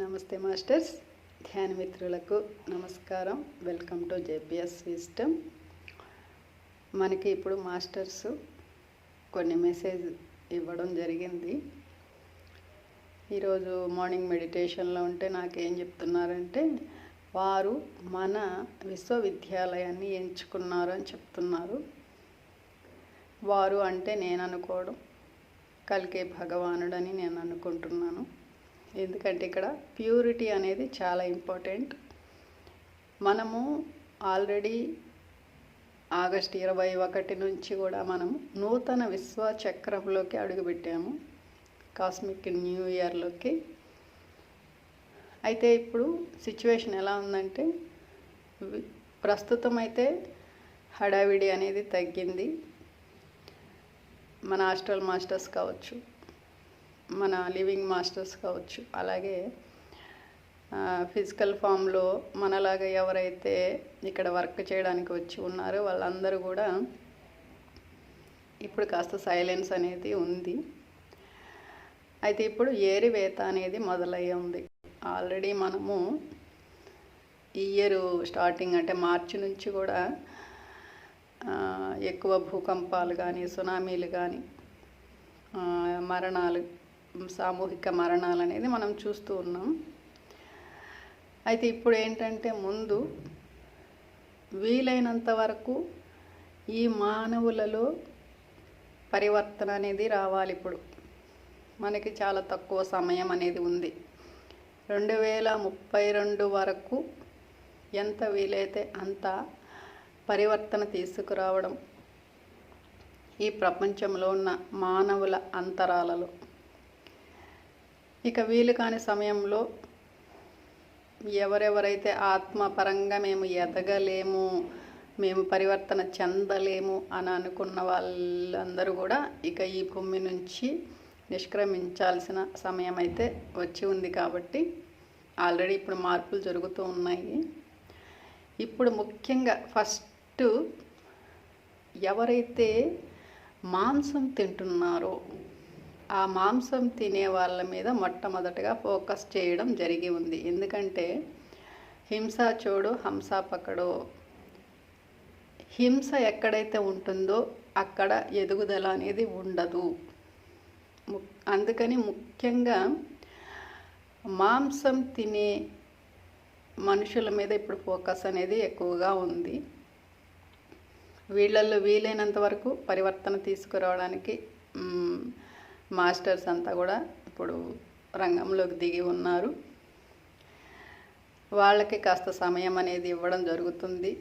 నమస్తే మాస్టర్స్. ధ్యాన మిత్రులకు నమస్కారం. వెల్కమ్ టు జేపీఎస్ సిస్టమ్ మనకి ఇప్పుడు మాస్టర్స్ కొన్ని మెసేజ్ ఇవ్వడం జరిగింది. ఈరోజు మార్నింగ్ మెడిటేషన్లో ఉంటే నాకేం చెప్తున్నారంటే వారు మన విశ్వవిద్యాలయాన్ని ఎంచుకున్నారు అని చెప్తున్నారు. వారు అంటే నేను అనుకోవడం కలికే భగవానుడని నేను అనుకుంటున్నాను ఎందుకంటే ఇక్కడ ప్యూరిటీ అనేది చాలా ఇంపార్టెంట్. మనము ఆల్రెడీ ఆగస్ట్ ఇరవై ఒకటి నుంచి కూడా మనము నూతన విశ్వ చక్రంలోకి అడుగుపెట్టాము. Cosmic new ఇయర్లోకి. అయితే ఇప్పుడు సిచ్యువేషన్ ఎలా ఉందంటే ప్రస్తుతం అయితే హడావిడి అనేది తగ్గింది. మన హాస్టల్ మాస్టర్స్ కావచ్చు మన లివింగ్ మాస్టర్స్ కావచ్చు. అలాగే ఫిజికల్ ఫామ్లో మనలాగా ఎవరైతే ఇక్కడ వర్క్ చేయడానికి వచ్చి ఉన్నారో వాళ్ళందరూ కూడా ఇప్పుడు కాస్త సైలెన్స్ అనేది ఉంది. అయితే ఇప్పుడు ఏరివేత అనేది మొదలయ్యే ఉంది. ఆల్రెడీ మనము ఇయర్ స్టార్టింగ్ అంటే మార్చి నుంచి కూడా ఎక్కువ భూకంపాలు కానీ సునామీలు కానీ మరణాలు సామూహిక మరణాలు అనేది మనం చూస్తూ ఉన్నాం. అయితే ఇప్పుడు ఏంటంటే ముందు వీలైనంత వరకు ఈ మానవులలో పరివర్తన అనేది రావాలి ఇప్పుడు. మనకి చాలా తక్కువ సమయం అనేది ఉంది. రెండు వేల ముప్పై రెండు వరకు ఎంత వీలైతే అంత పరివర్తన తీసుకురావడం ఈ ప్రపంచంలో ఉన్న మానవుల అంతరాలలో. ఇక వీలు కాని సమయంలో ఎవరెవరైతే ఆత్మపరంగా మేము ఎదగలేము మేము పరివర్తన చెందలేము అని అనుకున్న వాళ్ళందరూ కూడా ఇక ఈ భూమి నుంచి నిష్క్రమించాల్సిన సమయం అయితే వచ్చి ఉంది కాబట్టి ఆల్రెడీ ఇప్పుడు మార్పులు జరుగుతూ ఉన్నాయి. ఇప్పుడు ముఖ్యంగా ఫస్ట్ ఎవరైతే మాంసం తింటున్నారో ఆ మాంసం తినే వాళ్ళ మీద మొట్టమొదటగా ఫోకస్ చేయడం జరిగి ఉంది. ఎందుకంటే హింస చూడు హంస పకడో. హింస ఎక్కడైతే ఉంటుందో అక్కడ ఎదుగుదల అనేది ఉండదు. ము- అందుకని ముఖ్యంగా మాంసం తినే మనుషుల మీద ఇప్పుడు ఫోకస్ అనేది ఎక్కువగా ఉంది. వీళ్ళల్లో వీలైనంత వరకు పరివర్తన తీసుకురావడానికి మాస్టర్స్ అంతా కూడా ఇప్పుడు రంగంలోకి దిగి ఉన్నారు. వాళ్ళకి కాస్త సమయం అనేది ఇవ్వడం జరుగుతుంది.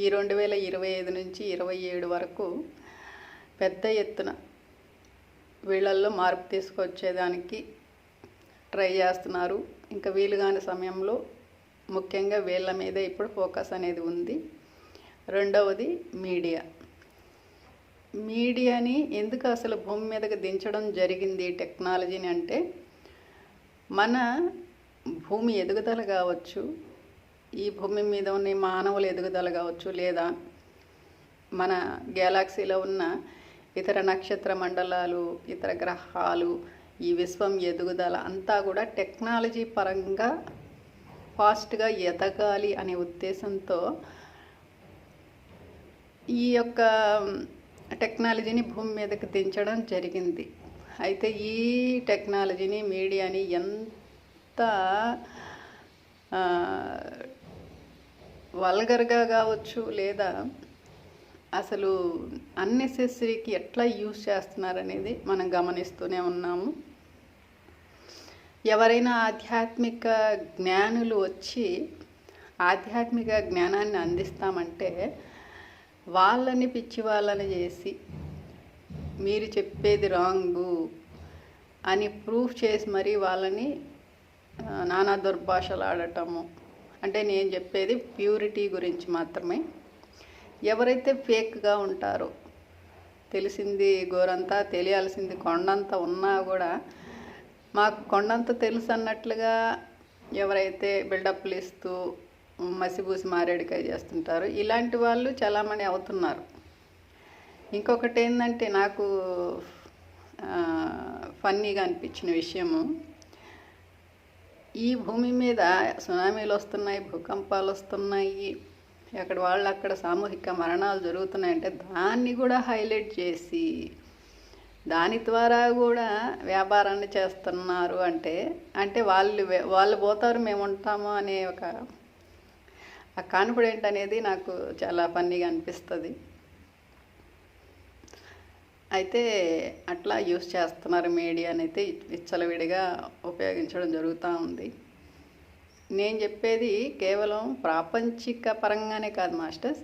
ఈ రెండు వేల ఇరవై ఐదు నుంచి ఇరవై ఏడు వరకు పెద్ద ఎత్తున వీళ్ళల్లో మార్పు తీసుకొచ్చేదానికి ట్రై చేస్తున్నారు. ఇంకా వీలు కాని సమయంలో ముఖ్యంగా వీళ్ళ మీద ఇప్పుడు ఫోకస్ అనేది ఉంది. రెండవది మీడియా. మీడియాని ఎందుకు అసలు భూమి మీదకి దించడం జరిగింది టెక్నాలజీని అంటే మన భూమి ఎదుగుదల కావచ్చు ఈ భూమి మీద ఉన్న మానవుల ఎదుగుదల కావచ్చు లేదా మన గ్యాలాక్సీలో ఉన్న ఇతర నక్షత్ర మండలాలు ఇతర గ్రహాలు ఈ విశ్వం ఎదుగుదల అంతా కూడా టెక్నాలజీ పరంగా ఫాస్ట్గా ఎదగాలి అనే ఉద్దేశంతో ఈ యొక్క టెక్నాలజీని భూమి మీదకి దించడం జరిగింది. అయితే ఈ టెక్నాలజీని మీడియాని ఎంత వల్గర్గా కావచ్చు లేదా అసలు అన్నెసెసరీకి ఎట్లా యూజ్ చేస్తున్నారనేది మనం గమనిస్తూనే ఉన్నాము. ఎవరైనా ఆధ్యాత్మిక జ్ఞానులు వచ్చి ఆధ్యాత్మిక జ్ఞానాన్ని అందిస్తామంటే వాళ్ళని పిచ్చి వాళ్ళని చేసి మీరు చెప్పేది రాంగు అని ప్రూఫ్ చేసి మరీ వాళ్ళని నానా దుర్భాషలు ఆడటము అంటే నేను చెప్పేది ప్యూరిటీ గురించి మాత్రమే. ఎవరైతే ఫేక్గా ఉంటారో తెలిసింది గోరంతా తెలియాల్సింది కొండంత ఉన్నా కూడా మాకు కొండంత తెలుసు అన్నట్లుగా ఎవరైతే బిల్డప్లు ఇస్తూ మసిబూసి మారేడుకాయ చేస్తుంటారు. ఇలాంటి వాళ్ళు చాలామంది అవుతున్నారు. ఇంకొకటి ఏంటంటే నాకు ఫన్నీగా అనిపించిన విషయము ఈ భూమి మీద సునామీలు వస్తున్నాయి భూకంపాలు వస్తున్నాయి అక్కడ వాళ్ళు అక్కడ సామూహిక మరణాలు జరుగుతున్నాయంటే దాన్ని కూడా హైలైట్ చేసి దాని ద్వారా కూడా వ్యాపారాన్ని చేస్తున్నారు అంటే అంటే వాళ్ళు వాళ్ళు పోతారు మేము ఉంటాము అనే ఒక ఆ కాన్ఫిడెంట్ అనేది నాకు చాలా ఫన్నీగా అనిపిస్తుంది. అయితే అట్లా యూస్ చేస్తున్నారు మీడియాని అయితే విచ్చలవిడిగా ఉపయోగించడం జరుగుతూ ఉంది. నేను చెప్పేది కేవలం ప్రాపంచిక పరంగానే కాదు మాస్టర్స్.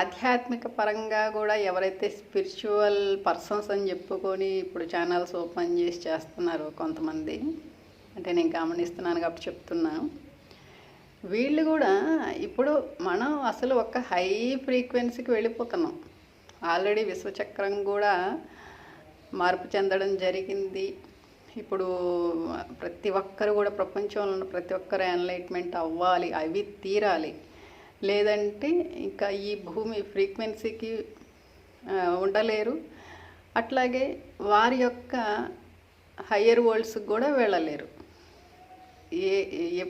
ఆధ్యాత్మిక పరంగా కూడా ఎవరైతే స్పిరిచువల్ పర్సన్స్ అని చెప్పుకొని ఇప్పుడు ఛానల్స్ ఓపెన్ చేసి చేస్తున్నారో కొంతమంది అంటే నేను గమనిస్తున్నాను కాబట్టి చెప్తున్నాను వీళ్ళు కూడా ఇప్పుడు మనం అసలు ఒక హై ఫ్రీక్వెన్సీకి వెళ్ళిపోతున్నాం. ఆల్రెడీ విశ్వచక్రం కూడా మార్పు చెందడం జరిగింది. ఇప్పుడు ప్రతి ఒక్కరు కూడా ప్రపంచంలో ఉన్న ప్రతి ఒక్కరు ఎన్లైట్మెంట్ అవ్వాలి అవి తీరాలి. లేదంటే ఇంకా ఈ భూమి ఫ్రీక్వెన్సీకి ఉండలేరు. అట్లాగే వారి యొక్క హయ్యర్ వరల్డ్స్కి కూడా వెళ్ళలేరు. ఏ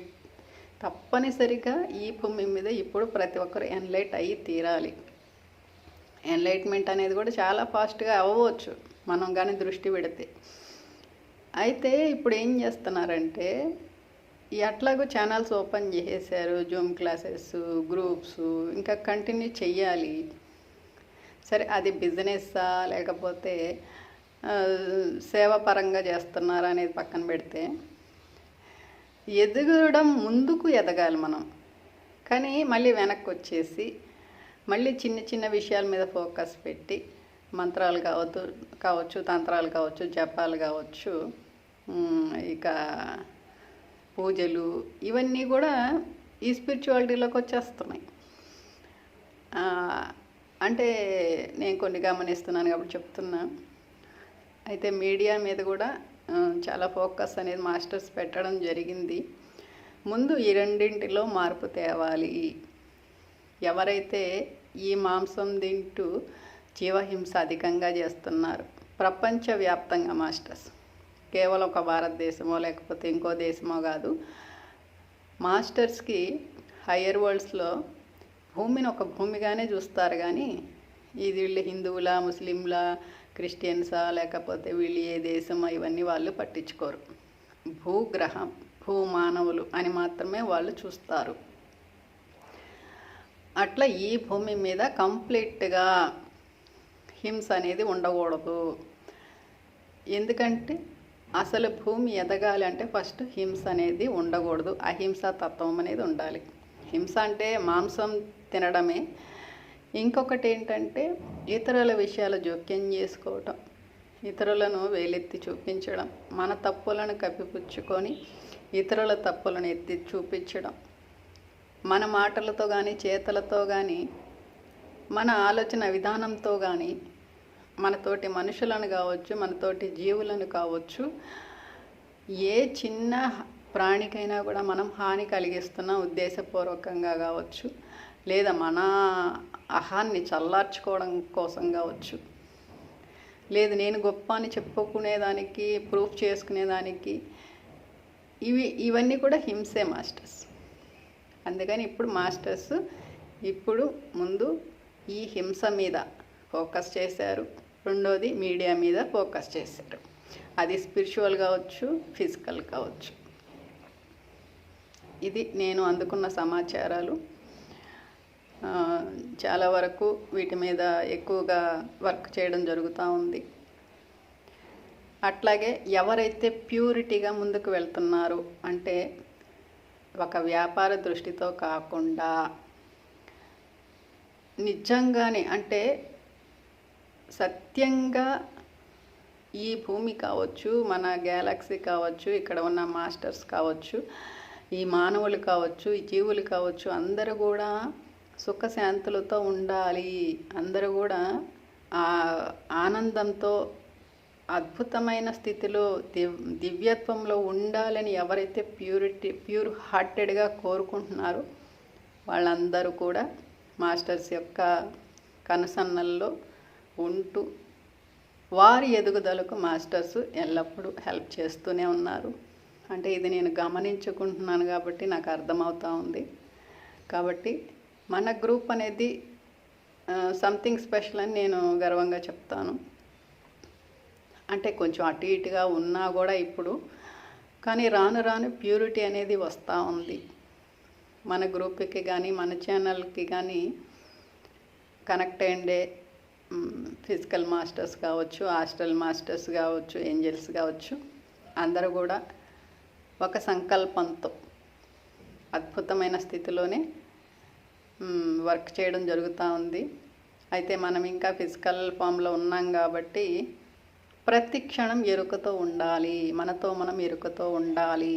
తప్పనిసరిగా ఈ భూమి మీద ఇప్పుడు ప్రతి ఒక్కరు ఎన్లైట్ అయ్యి తీరాలి. ఎన్లైట్మెంట్ అనేది కూడా చాలా ఫాస్ట్గా అవ్వచ్చు మనం కానీ దృష్టి పెడితే. అయితే ఇప్పుడు ఏం చేస్తున్నారంటే ఎట్లాగో ఛానల్స్ ఓపెన్ చేసేసారు జూమ్ క్లాసెస్ గ్రూప్స్ ఇంకా కంటిన్యూ చెయ్యాలి. సరే అది బిజినెస్సా లేకపోతే సేవాపరంగా చేస్తున్నారా అనేది పక్కన పెడితే ఎదగడం ముందుకు ఎదగాలి మనం. కానీ మళ్ళీ వెనక్కి వచ్చేసి మళ్ళీ చిన్న చిన్న విషయాల మీద ఫోకస్ పెట్టి మంత్రాలు కావచ్చు కావచ్చు తంత్రాలు కావచ్చు జపాలు కావచ్చు ఇక పూజలు ఇవన్నీ కూడా ఈ స్పిరిచువాలిటీలోకి వచ్చేస్తున్నాయి. అంటే నేను కొన్ని గమనిస్తున్నాను కాబట్టి చెప్తున్నా. అయితే మీడియా మీద కూడా చాలా ఫోకస్ అనేది మాస్టర్స్ పెట్టడం జరిగింది. ముందు ఈ రెండింటిలో మార్పు తేవాలి. ఎవరైతే ఈ మాంసం తింటూ జీవహింస అధికంగా చేస్తున్నారు ప్రపంచవ్యాప్తంగా మాస్టర్స్ కేవలం ఒక భారతదేశమో లేకపోతే ఇంకో దేశమో కాదు మాస్టర్స్కి హయ్యర్ వరల్డ్స్లో భూమిని ఒక భూమిగానే చూస్తారు కానీ ఇది వీళ్ళు హిందువులా ముస్లింలా క్రిస్టియన్సా లేకపోతే వీళ్ళు ఏ దేశమా ఇవన్నీ వాళ్ళు పట్టించుకోరు. భూగ్రహం భూమానవులు అని మాత్రమే వాళ్ళు చూస్తారు. అట్లా ఈ భూమి మీద కంప్లీట్గా హింస అనేది ఉండకూడదు. ఎందుకంటే అసలు భూమి ఎదగాలి అంటే ఫస్ట్ హింస అనేది ఉండకూడదు. అహింసా తత్వం అనేది ఉండాలి. హింస అంటే మాంసం తినడమే ఇంకొకటి ఏంటంటే ఇతరుల విషయాలు జోక్యం చేసుకోవటం ఇతరులను వేలెత్తి చూపించడం మన తప్పులను కప్పిపుచ్చుకొని ఇతరుల తప్పులను ఎత్తి చూపించడం. మన మాటలతో కానీ చేతలతో కానీ మన ఆలోచన విధానంతో కానీ మనతోటి మనుషులను కావచ్చు మనతోటి జీవులను కావచ్చు ఏ చిన్న ప్రాణికైనా కూడా మనం హాని కలిగిస్తున్న ఉద్దేశపూర్వకంగా కావచ్చు. లేదా మన అహాన్ని చల్లార్చుకోవడం కోసం కావచ్చు. లేదు నేను గొప్ప అని చెప్పుకునేదానికి ప్రూఫ్ చేసుకునేదానికి ఇవి ఇవన్నీ కూడా హింసే మాస్టర్స్. అందుకని ఇప్పుడు మాస్టర్స్ ఇప్పుడు ముందు ఈ హింస మీద ఫోకస్ చేశారు. రెండోది మీడియా మీద ఫోకస్ చేశారు. అది స్పిరిచువల్ కావచ్చు ఫిజికల్ కావచ్చు. ఇది నేను అందుకున్న సమాచారాలు. చాలా వరకు వీటి మీద ఎక్కువగా వర్క్ చేయడం జరుగుతూ ఉంది. అట్లాగే ఎవరైతే ప్యూరిటీగా ముందుకు వెళ్తున్నారో అంటే ఒక వ్యాపార దృష్టితో కాకుండా నిజంగానే అంటే సత్యంగా ఈ భూమి కావచ్చు మన గ్యాలక్సీ కావచ్చు ఇక్కడ ఉన్న మాస్టర్స్ కావచ్చు ఈ మానవులు కావచ్చు ఈ జీవులు కావచ్చు అందరూ కూడా సుఖశాంతులతో ఉండాలి. అందరూ కూడా ఆ ఆనందంతో అద్భుతమైన స్థితిలో దివ్ దివ్యత్వంలో ఉండాలని ఎవరైతే ప్యూరిటీ ప్యూర్ హార్టెడ్గా కోరుకుంటున్నారో వాళ్ళందరూ కూడా మాస్టర్స్ యొక్క కనుసన్నల్లో ఉంటూ వారి ఎదుగుదలకు మాస్టర్స్ ఎల్లప్పుడూ హెల్ప్ చేస్తూనే ఉన్నారు. అంటే ఇది నేను గమనించుకుంటున్నాను కాబట్టి నాకు అర్థమవుతా ఉంది. కాబట్టి మన గ్రూప్ అనేది సంథింగ్ స్పెషల్ అని నేను గర్వంగా చెప్తాను. అంటే కొంచెం అటు ఇటుగా ఉన్నా కూడా ఇప్పుడు కానీ రాను రాను ప్యూరిటీ అనేది వస్తూ ఉంది. మన గ్రూప్కి కానీ మన ఛానల్కి కానీ కనెక్ట్ అయ్యండే ఫిజికల్ మాస్టర్స్ కావచ్చు హాస్టల్ మాస్టర్స్ కావచ్చు ఏంజల్స్ కావచ్చు అందరూ కూడా ఒక సంకల్పంతో అద్భుతమైన స్థితిలోనే వర్క్ చేయడం జరుగుతూ ఉంది. అయితే మనం ఇంకా ఫిజికల్ ఫామ్లో ఉన్నాం కాబట్టి ప్రతి క్షణం ఎరుకతో ఉండాలి మనతో మనం ఎరుకతో ఉండాలి.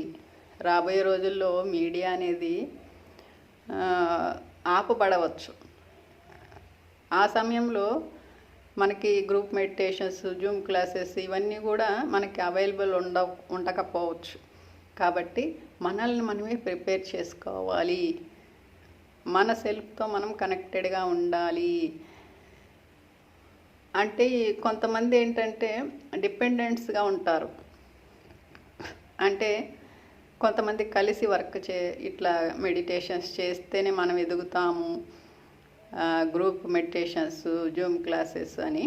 రాబోయే రోజుల్లో మీడియా అనేది ఆపబడవచ్చు. ఆ సమయంలో మనకి గ్రూప్ మెడిటేషన్స్ జూమ్ క్లాసెస్ ఇవన్నీ కూడా మనకి అవైలబుల్ ఉండ ఉండకపోవచ్చు. కాబట్టి మనల్ని మనమే ప్రిపేర్ చేసుకోవాలి. మన సెల్ఫ్తో మనం కనెక్టెడ్గా ఉండాలి. అంటే కొంతమంది ఏంటంటే డిపెండెంట్స్గా ఉంటారు. అంటే కొంతమంది కలిసి వర్క్ చే ఇట్లా మెడిటేషన్స్ చేస్తేనే మనం ఎదుగుతాము. గ్రూప్ మెడిటేషన్స్ జూమ్ క్లాసెస్ అని.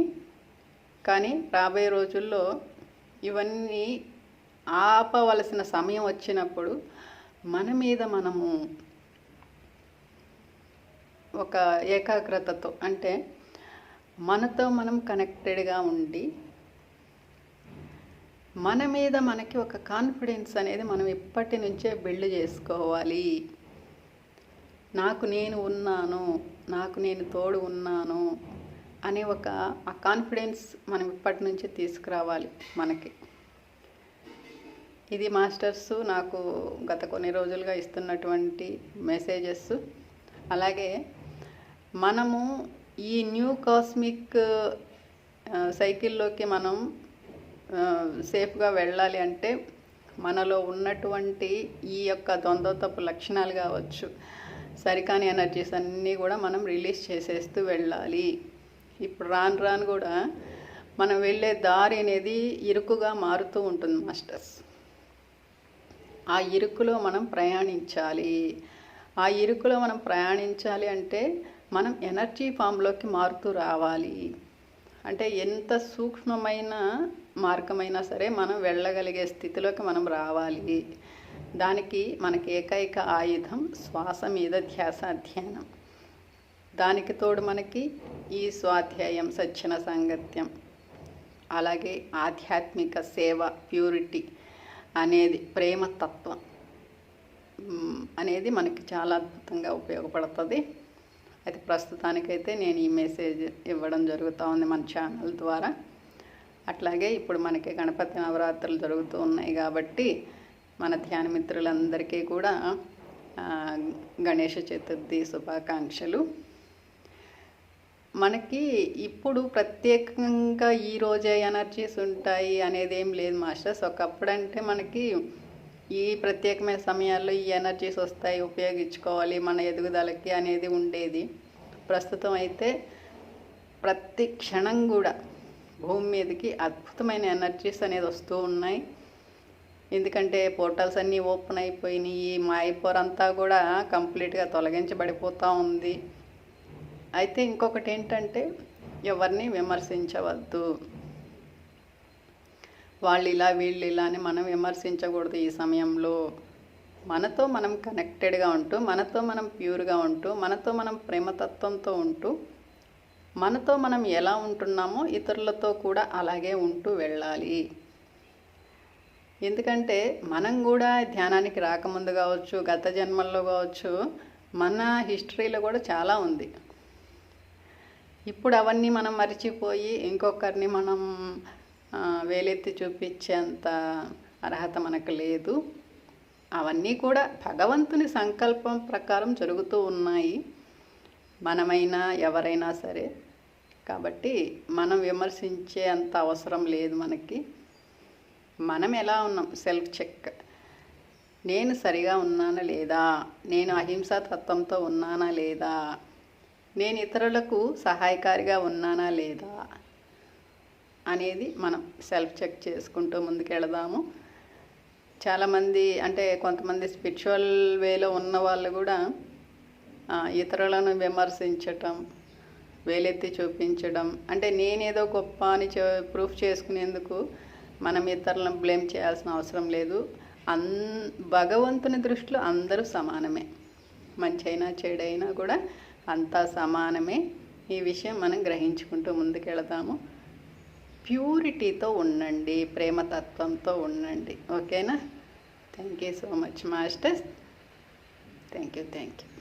కానీ రాబోయే రోజుల్లో ఇవన్నీ ఆపవలసిన సమయం వచ్చినప్పుడు మన మీద మనము ఒక ఏకాగ్రతతో అంటే మనతో మనం కనెక్టెడ్గా ఉండి మన మీద మనకి ఒక కాన్ఫిడెన్స్ అనేది మనం ఇప్పటి నుంచే బిల్డ్ చేసుకోవాలి. నాకు నేను ఉన్నాను నాకు నేను తోడు ఉన్నాను అనే ఒక ఆ కాన్ఫిడెన్స్ మనం ఇప్పటి నుంచే తీసుకురావాలి మనకి. ఇది మాస్టర్స్ నాకు గత కొన్ని రోజులుగా ఇస్తున్నటువంటి మెసేజెస్ అలాగే మనము ఈ న్యూ కాస్మిక్ సైకిల్లోకి మనం సేఫ్గా వెళ్ళాలి అంటే మనలో ఉన్నటువంటి ఈ యొక్క ద్వంద్వతపు లక్షణాలు కావచ్చు సరికాని ఎనర్జీస్ అన్నీ కూడా మనం రిలీజ్ చేసేస్తూ వెళ్ళాలి. ఇప్పుడు రాను రాను కూడా మనం వెళ్ళే దారి అనేది ఇరుకుగా మారుతూ ఉంటుంది మాస్టర్స్. ఆ ఇరుకులో మనం ప్రయాణించాలి. ఆ ఇరుకులో మనం ప్రయాణించాలి అంటే మనం ఎనర్జీ ఫామ్లోకి మారుతూ రావాలి. అంటే ఎంత సూక్ష్మమైన మార్గమైనా సరే మనం వెళ్ళగలిగే స్థితిలోకి మనం రావాలి. దానికి మనకి ఏకైక ఆయుధం శ్వాస మీద ధ్యాస అధ్యయనం. దానికి తోడు మనకి ఈ స్వాధ్యాయం సజ్జన సాంగత్యం. అలాగే ఆధ్యాత్మిక సేవ ప్యూరిటీ అనేది ప్రేమ తత్వం అనేది మనకి చాలా అద్భుతంగా ఉపయోగపడుతుంది. అయితే ప్రస్తుతానికైతే నేను ఈ మెసేజ్ ఇవ్వడం జరుగుతూ ఉంది మన ఛానల్ ద్వారా. అట్లాగే ఇప్పుడు మనకి గణపతి నవరాత్రులు జరుగుతూ ఉన్నాయి కాబట్టి మన ధ్యాన మిత్రులందరికీ కూడా గణేష చతుర్థి శుభాకాంక్షలు. మనకి ఇప్పుడు ప్రత్యేకంగా ఈ రోజే ఎనర్జీస్ ఉంటాయి అనేది ఏం లేదు మాస్టర్స్. ఒకప్పుడు అంటే మనకి ఈ ప్రత్యేకమైన సమయాల్లో ఈ ఎనర్జీస్ వస్తాయి ఉపయోగించుకోవాలి మన ఎదుగుదలకి అనేది ఉండేది. ప్రస్తుతం అయితే ప్రతి క్షణం కూడా భూమి మీదకి అద్భుతమైన ఎనర్జీస్ అనేది వస్తూ ఉన్నాయి. ఎందుకంటే పోర్టల్స్ అన్నీ ఓపెన్ అయిపోయినాయి మాయపూర్ అంతా కూడా కంప్లీట్గా తొలగించబడిపోతూ ఉంది. అయితే ఇంకొకటి ఏంటంటే ఎవరిని విమర్శించవద్దు. వాళ్ళు ఇలా వీళ్ళు ఇలా అని మనం విమర్శించకూడదు ఈ సమయంలో. మనతో మనం కనెక్టెడ్గా ఉంటూ మనతో మనం ప్యూర్గా ఉంటూ మనతో మనం ప్రేమతత్వంతో ఉంటూ మనతో మనం ఎలా ఉంటున్నామో ఇతరులతో కూడా అలాగే ఉంటూ వెళ్ళాలి. ఎందుకంటే మనం కూడా ధ్యానానికి రాకముందు కావచ్చు గత జన్మల్లో కావచ్చు మన హిస్టరీలో కూడా చాలా ఉంది. ఇప్పుడు అవన్నీ మనం మర్చిపోయి ఇంకొకరిని మనం వేలెత్తి చూపించేంత అర్హత మనకు లేదు. అవన్నీ కూడా భగవంతుని సంకల్పం ప్రకారం జరుగుతూ ఉన్నాయి. మనమైనా ఎవరైనా సరే. కాబట్టి మనం విమర్శించే అంత అవసరం లేదు మనకి. మనం ఎలా ఉన్నాం? Self check. నేను సరిగా ఉన్నానా లేదా? నేను అహింసా తత్వంతో ఉన్నానా లేదా? నేను ఇతరులకు సహాయకారిగా ఉన్నానా లేదా? అనేది మనం సెల్ఫ్ చెక్ చేసుకుంటూ ముందుకెళదాము. చాలామంది అంటే కొంతమంది స్పిరిచువల్ వేలో ఉన్న వాళ్ళు కూడా ఇతరులను విమర్శించటం వేలెత్తి చూపించడం అంటే నేనేదో గొప్ప అని ప్రూఫ్ చేసుకునేందుకు మనం ఇతరులను బ్లేమ్ చేయాల్సిన అవసరం లేదు. అన్ భగవంతుని దృష్టిలో అందరూ సమానమే. మంచి అయినా చెడైనా కూడా అంతా సమానమే. ఈ విషయం మనం గ్రహించుకుంటూ ముందుకెళతాము ప్యూరిటీతో ఉండండి ప్రేమతత్వంతో ఉండండి. ఓకేనా? Thank you so much masters. Thank you thank you